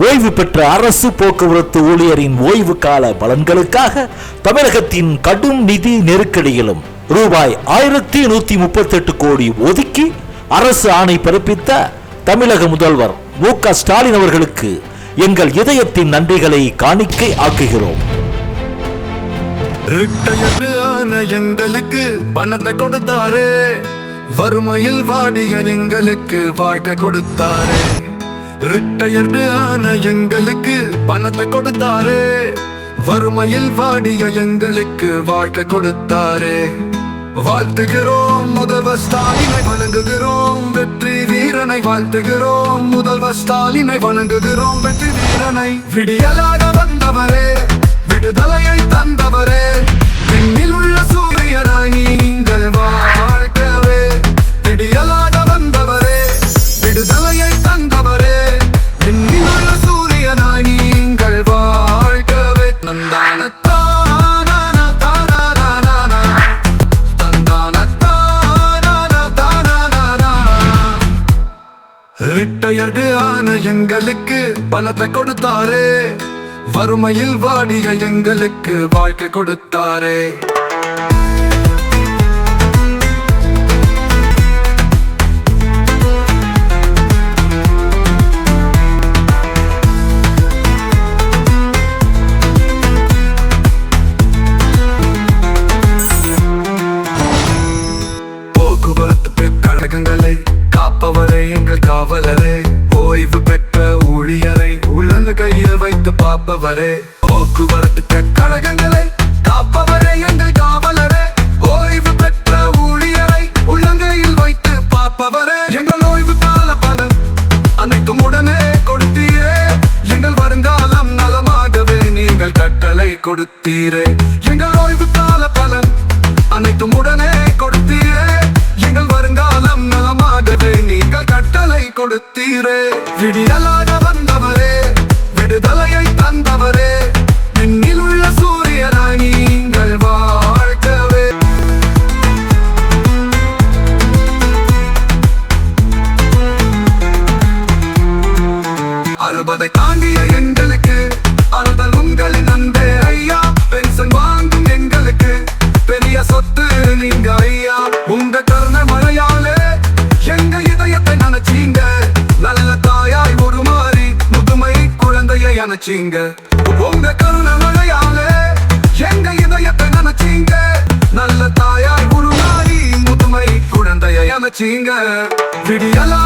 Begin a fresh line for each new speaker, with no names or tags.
ஓய்வு பெற்ற அரசு போக்குவரத்து ஊழியரின் ஓய்வு கால பலன்களுக்காக தமிழகத்தின் கடும் நிதி நெருக்கடியிலும் ரூபாய் ஆயிரத்தி நூத்தி முப்பத்தெட்டு கோடி ஒதுக்கி அரசு ஆணை பிறப்பித்த தமிழக முதல்வர் மு க ஸ்டாலின் அவர்களுக்கு எங்கள் இதயத்தின் நன்றிகளை காணிக்கை ஆக்குகிறோம்.
எங்களுக்கு பணத்தை கொடுத்தாரு. வறுமையில் வாடிய எங்களுக்கு வாழ்க்கை கொடுத்தாரு. ரிட்டையர்டு ஆன எங்களுக்கு பணத்தை கொடுத்தாரு. வறுமையில் வாடிய எங்களுக்கு வாழ்க்கை கொடுத்தாரு. வாழ்த்துகிறோம் முதல்வர் ஸ்டாலினை வணங்குகிறோம். வெற்றி வீரனை வாழ்த்துகிறோம். முதல்வர் ஸ்டாலினை வணங்குகிறோம். வெற்றி வீரனை விடியலாக வந்தவரே. விடுதலையை தந்தவரே. ரிட்டையர்டு ஆன எங்களுக்கு பலத்தை கொடுத்தாரே. வறுமையில் வாடிய எங்களுக்கு வாழ்க்கை கொடுத்தாரே. உழந்து கையில் வைத்து பார்ப்பவரே. போக்குவரத்து கழகங்களை காப்பவரே எங்கள் காவலரே. ஓய்வு பெற்ற ஊழியரை உள்ளங்கையில் வைத்து பார்ப்பவரே. எங்கள் ஓய்வு கால பலன் அனைத்தும் உடனே கொடுத்தீரே. எங்கள் வருங்காலம் நலமாகவே நீங்கள் கட்டளை கொடுத்தீரே. எங்கள் ஓய்வு கால பலன் அனைத்தும் உடனே கொடுத்தீரே. எங்கள் வருங்காலம் நலமாகவே நீங்கள் கட்டளை கொடுத்தீரே. விடியலாக நினைச்சீங்க உங்க கருணை மழையாலே எங்க இதயத்தை நினைச்சீங்க. நல்ல தாயார் உருமாறி முதுமை குழந்தைய அணைச்சீங்க விடியலா